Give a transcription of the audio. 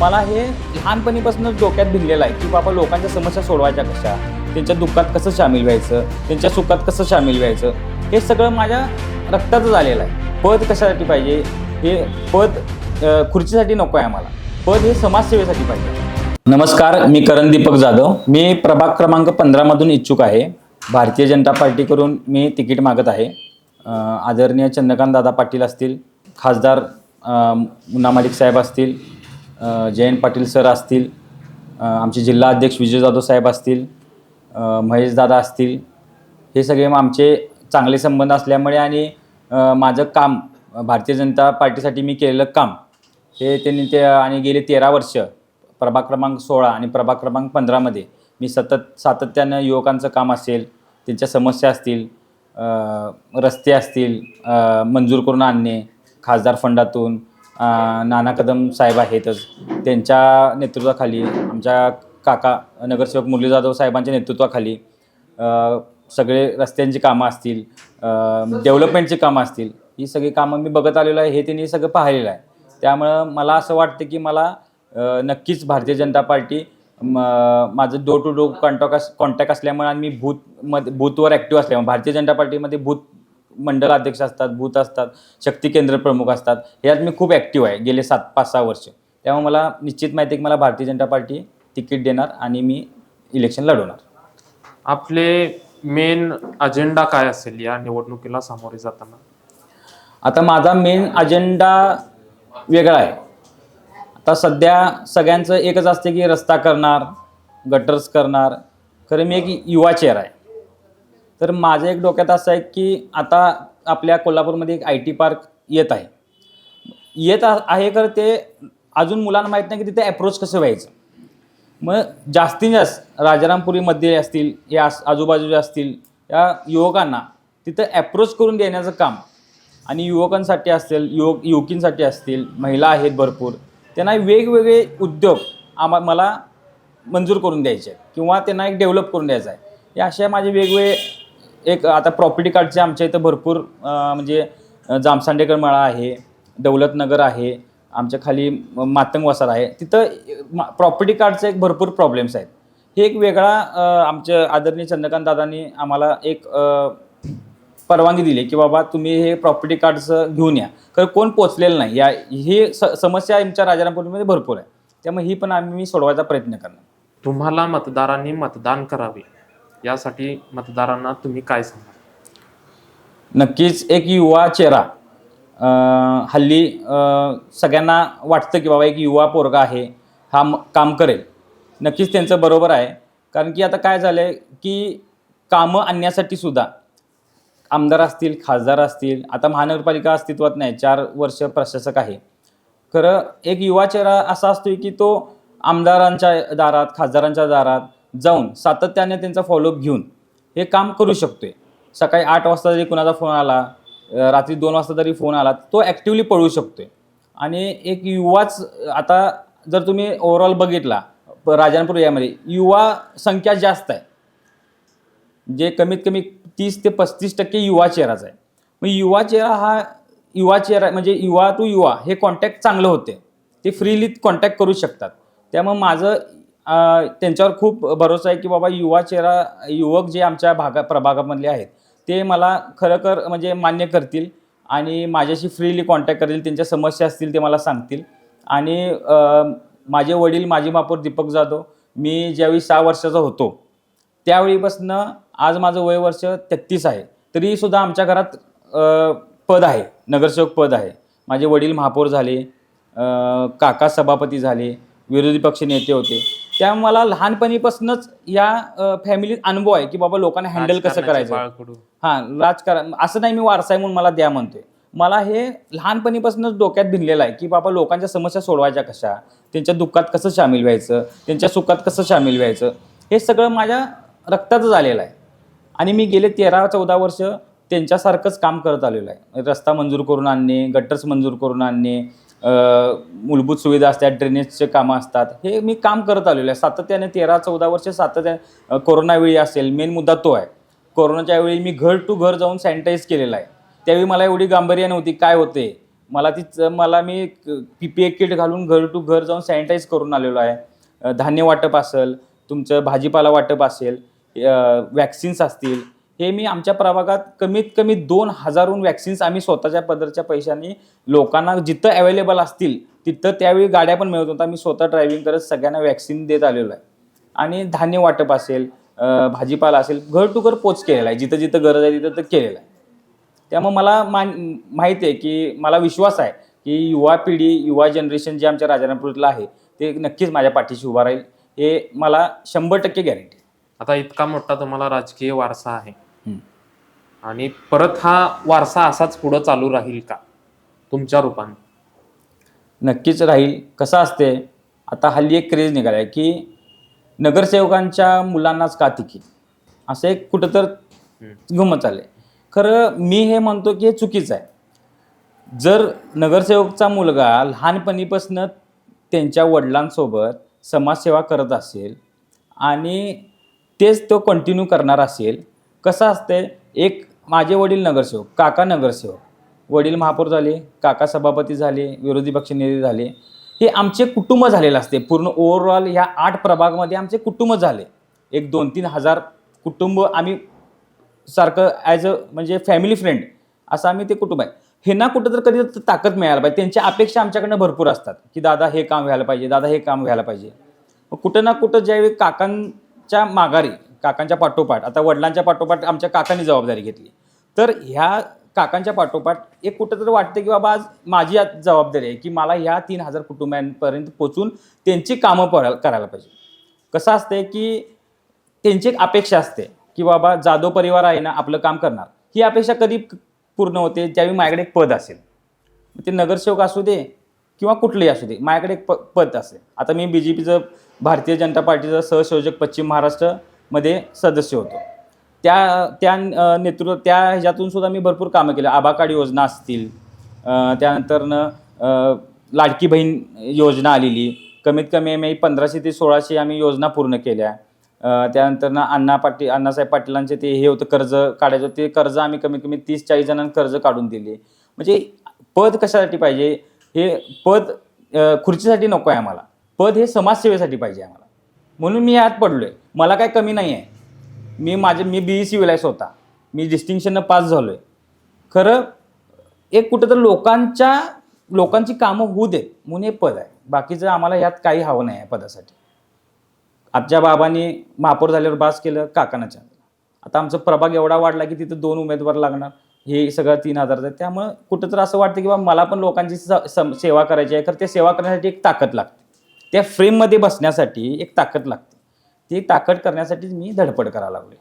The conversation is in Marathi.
मला हे लहानपणीपासूनच डोक्यात भिनलेलं आहे की बाबा लोकांच्या समस्या सोडवायच्या कशा? त्यांच्या दुःखात कसं सामील व्हायचं? त्यांच्या सुखात कसं सामील व्हायचं? हे सगळं माझ्या रक्तातच आलेलं आहे. पद कशासाठी पाहिजे? हे पद खुर्चीसाठी नको आहे आम्हाला. पद हे समाजसेवेसाठी पाहिजे. नमस्कार मी करण दीपक जाधव. मी प्रभाग क्रमांक पंधरामधून इच्छुक आहे. भारतीय जनता पार्टीकडून मी तिकीट मागत आहे. आदरणीय चंद्रकांत दादा पाटील असतील खासदार मुन्ना मालिक साहेब असतील जयंत पाटील सर असतील आमचे जिल्हा अध्यक्ष विजय जाधव साहेब असतील महेश दादा असतील हे सगळे मग आमचे चांगले संबंध असल्यामुळे आणि माझं काम भारतीय जनता पार्टीसाठी मी केलेलं काम हे त्यांनी ते आणि गेले तेरा वर्ष प्रभाग क्रमांक सोळा आणि प्रभाग क्रमांक पंधरामध्ये मी सतत सातत्यानं युवकांचं काम असेल त्यांच्या समस्या असतील रस्ते असतील मंजूर करून आणणे खासदार फंडातून नाना कदम साहेब आहेतच. त्यांच्या नेतृत्वाखाली आमच्या काका नगरसेवक मुरली जाधव साहेबांच्या नेतृत्वाखाली सगळे रस्त्यांची कामं असतील डेव्हलपमेंटची कामं असतील ही सगळी कामं मी बघत आलेलो आहे हे त्यांनी सगळं पाहिलेलं आहे. त्यामुळं मला असं वाटतं की मला नक्कीच भारतीय जनता पार्टी म माझं डोर टू डोर कॉन्टॅक्ट अस कॉन्टॅक्ट असल्यामुळे आणि मी बूथमध्ये बूथवर ॲक्टिव्ह असल्यामुळे भारतीय जनता पार्टीमध्ये बूथ मंडळ अध्यक्ष असतात बूथ असतात शक्ती केंद्र प्रमुख असतात. ह्यात मी खूप ॲक्टिव्ह आहे. गेले सात पाच सहा वर्ष. त्यामुळे मला निश्चित माहिती आहे की मला भारतीय जनता पार्टी तिकीट देणार आणि मी इलेक्शन लढवणार. आपले मेन अजेंडा काय असेल या निवडणुकीला सामोरे जाताना? आता माझा मेन अजेंडा वेगळा आहे. आता सध्या सगळ्यांचं एकच असते की रस्ता करणार गटर्स करणार. खरं मी एक युवा चेहरा आहे. तर माझं एक डोक्यात असं आहे की आता आपल्या कोल्हापूरमध्ये एक आय टी पार्क येत आहे. येत आहे तर ते अजून मुलांना माहीत नाही की तिथे अप्रोच कसं व्हायचं. मग जास्तीत जास्त राजारामपुरीमध्ये असतील या आस- असतील या युवकांना तिथं ॲप्रोच करून देण्याचं काम आणि युवकांसाठी असतील युवक युवकींसाठी असतील महिला आहेत भरपूर त्यांना वेगवेगळे उद्योग आम्हा मला मंजूर करून द्यायचे आहेत किंवा त्यांना एक डेव्हलप करून द्यायचं आहे. हे अशा माझे वेगवेगळे एक आता प्रॉपर्टी कार्डचे आमच्या इथं भरपूर अं, म्हणजे अं, जामसांडेकर मळा आहे दौलतनगर आहे आमच्या खाली म- मातंग वसार आहे. तिथं प्रॉपर्टी कार्डचे एक भरपूर प्रॉब्लेम्स आहेत. हे एक वेगळा अं, आमच्या आदरणीय चंद्रकांत दादांनी आम्हाला एक अं, परवानगी दिली की बाबा तुम्ही हे प्रॉपर्टी कार्डचं घेऊन या. कारण कोण पोचलेलं नाही. या ही स समस्या आमच्या राजारामपूरमध्ये भरपूर आहे. त्यामुळे ही पण आम्ही सोडवायचा प्रयत्न करणार. तुम्हाला मतदारांनी मतदान करावे. यासाठी मतदारांना तुम्ही काय सांगा नक्कीच एक युवा चेहरा हल्ली सगळ्यांना वाटतं की बाबा एक युवा पोरगा आहे हा म- काम करेल. नक्कीच त्यांचं बरोबर आहे. कारण की आता काय झालं आहे की कामं आणण्यासाठी सुद्धा आमदार असतील खासदार असतील आता महानगरपालिका अस्तित्वात नाही चार वर्ष प्रशासक आहे. खरं एक युवा चेहरा असा असतो की तो आमदारांच्या दारात खासदारांच्या दारात जाऊन सातत्याने त्यांचा फॉलोअप घेऊन हे काम करू शकतोय. सकाळी आठ वाजता जरी कुणाचा फोन आला रात्री दोन वाजता जरी फोन आला तो ॲक्टिवली पळू शकतोय. आणि एक युवाच आता जर तुम्ही ओव्हरऑल बघितला राजानपूर यामध्ये युवा संख्या जास्त आहे. जे कमीत कमी तीस ते पस्तीस टक्के युवा चेहराच आहे. मग युवा चेहरा हा युवा चेहरा म्हणजे युवा टू युवा हे कॉन्टॅक्ट चांगलं होते ते फ्रीली कॉन्टॅक्ट करू शकतात. त्यामुळे माझं त्यांच्यावर खूप भरोसा आहे की बाबा युवा चेहरा युवक जे आमच्या भागा प्रभागामधले आहेत ते मला खरोखर म्हणजे मान्य करतील आणि माझ्याशी फ्रीली कॉन्टॅक्ट करतील त्यांच्या समस्या असतील ते मला सांगतील. आणि माझे वडील माजी महापौर दीपक जाधव मी ज्यावेळी सहा वर्षाचा होतो त्यावेळीपासनं आज माझं वय वर्ष तेहत्तीस आहे तरीसुद्धा आमच्या घरात पद आहे नगरसेवक पद आहे. माझे वडील महापौर झाले काका सभापती झाले विरोधी पक्ष नेते होते. त्यामुळे मला लहानपणीपासूनच या फॅमिलीत अनुभव आहे की बाबा लोकांना हँडल कसं करायचं? हां राजकारण असं नाही मी वारसा आहे म्हणून मला द्या म्हणतोय. मला हे लहानपणीपासूनच डोक्यात भिनलेलं आहे की बाबा लोकांच्या समस्या सोडवायच्या कशा? त्यांच्या दुःखात कसं सामील व्हायचं? त्यांच्या सुखात कसं सामील व्हायचं? हे सगळं माझ्या रक्तातच आलेलं आहे. आणि मी गेले तेरा चौदा वर्ष त्यांच्यासारखंच काम करत आलेलो आहे. रस्ता मंजूर करून आणणे गटर्स मंजूर करून आणणे मूलभूत सुविधा असतात ड्रेनेजचे कामं असतात. हे मी काम करत आलेलो आहे. सातत्याने तेरा चौदा वर्ष सातत्याने कोरोनावेळी असेल मेन मुद्दा तो आहे. कोरोनाच्या वेळी मी घर टू घर जाऊन सॅनिटाईज केलेलं आहे. त्यावेळी मला एवढी गांभीर्य नव्हती काय होते? मला ती मला मी पी पी ए किट घालून घर टू घर जाऊन सॅनिटाईज करून आलेलो आहे. धान्य वाटप असेल तुमचं भाजीपाला वाटप असेल वॅक्सिन्स असतील हे मी आमच्या प्रभागात कमीत कमी दोन हजारहून वॅक्सिन्स आम्ही स्वतःच्या पदरच्या पैशांनी लोकांना जिथं अवेलेबल असतील तिथं त्यावेळी गाड्या पण मिळत होत्या मी स्वतः ड्रायव्हिंग करत सगळ्यांना वॅक्सिन देत आलेलो आहे. आणि धान्य वाटप असेल भाजीपाला असेल घर टू घर पोच केलेला आहे. जिथं जिथं गरज आहे तिथं तर केलेलं आहे. त्यामुळे मला मान माहिती आहे की मला विश्वास आहे की युवा पिढी युवा जनरेशन जे आमच्या राजारामपूरला आहे ते नक्कीच माझ्या पाठीशी उभा राहील. हे मला शंभर टक्के गॅरंटी आता इतका मोठा तुम्हाला राजकीय वारसा आहे. आणि परत हा वारसा असाच पुढे चालू राहील का? तुमच्या रूपाने. नक्कीच राहील. कसं असते आता हल्ली एक क्रेज निघाला आहे की नगरसेवकांच्या मुलांनाच का तिकीट असं एक कुठं तर गमत आलं खरं मी हे म्हणतो की हे चुकीचं आहे. जर नगरसेवकचा मुलगा लहानपणीपासून त्यांच्या वडिलांसोबत समाजसेवा करत असेल आणि तेच तो कंटिन्यू करणार असेल कसं असते एक माझे वडील नगरसेवक काका नगरसेवक. वडील महापौर झाले काका सभापती झाले विरोधी पक्षनेते झाले. हे आमचे कुटुंब झालेलं असते पूर्ण ओव्हरऑल ह्या आठ प्रभागमध्ये आमचे कुटुंब झाले. एक दोन तीन हजार कुटुंब आम्ही सारखं ॲज अ म्हणजे फॅमिली फ्रेंड असं आम्ही ते कुटुंब आहे. हे ना कुठं तर कधी तर ताकद मिळायला पाहिजे. त्यांच्या अपेक्षा आमच्याकडनं भरपूर असतात की दादा हे काम व्हायला पाहिजे. दादा हे काम व्हायला पाहिजे. मग कुठं ना कुठं ज्यावेळी काकांच्या माघारी काकांच्या पाठोपाठ आता वडिलांच्या पाठोपाठ आमच्या काकांनी जबाबदारी घेतली. तर ह्या काकांच्या पाठोपाठ एक कुठंतरी वाटतं की बाबा आज माझी आज जबाबदारी आहे की मला ह्या तीन हजार कुटुंबांपर्यंत पोचून त्यांची कामं पडायला करायला पाहिजे. कसं असते की त्यांची एक अपेक्षा असते की बाबा जाधव परिवार आहे ना आपलं काम करणार. ही अपेक्षा कधी पूर्ण होते? ज्यावेळी माझ्याकडे एक पद असेल. ते नगरसेवक असू दे किंवा कुठलेही असू दे माझ्याकडे एक प पद असेल. आता मी बी जे पीचं भारतीय जनता पार्टीचं सहसंयोजक पश्चिम महाराष्ट्र मध्ये सदस्य होतो. त्या त्या नेतृत्व त्या ह्याच्यातून सुद्धा मी भरपूर कामं केली. आभा कार्ड योजना असतील त्यानंतरनं लाडकी बहीण योजना आलेली. कमीत कमी आम्ही पंधराशे ते सोळाशे आम्ही योजना पूर्ण केल्या. त्यानंतर त्यानंतरनं अण्णा पाटील अण्णासाहेब पाटीलांचे ते हे होतं कर्ज काढायचं. ते कर्ज आम्ही कमीत कमी तीस चाळीस जणांना कर्ज काढून दिले. म्हणजे पद कशासाठी पाहिजे? हे पद खुर्चीसाठी नको आहे आम्हाला. पद हे समाजसेवेसाठी पाहिजे आम्हाला. म्हणून मी यात पडलो आहे मला काय कमी नाही आहे मी माझे मी बी ई सी विलाय स्वतः मी डिस्टिंक्शननं पास झालो आहे खरं एक कुठं तर लोकांच्या लोकांची कामं होऊ देत म्हणून हे पद आहे. बाकीचं आम्हाला यात काही हवं नाही आहे पदासाठी. आमच्या बाबांनी महापौर झाल्यावर बास केलं काकांना चांगलं आता आमचा प्रभाग एवढा वाढला की तिथं दोन उमेदवार लागणार. हे सगळं तीन हजार आहे. त्यामुळं कुठं तर असं वाटतं की बाबा मला पण लोकांची स- सम- सेवा करायची आहे. खरं ते सेवा करण्यासाठी एक ताकद लागते. त्या फ्रेममध्ये बसण्यासाठी एक ताकद लागते. ती ताकद करण्यासाठी मी धडपड करायला लागलो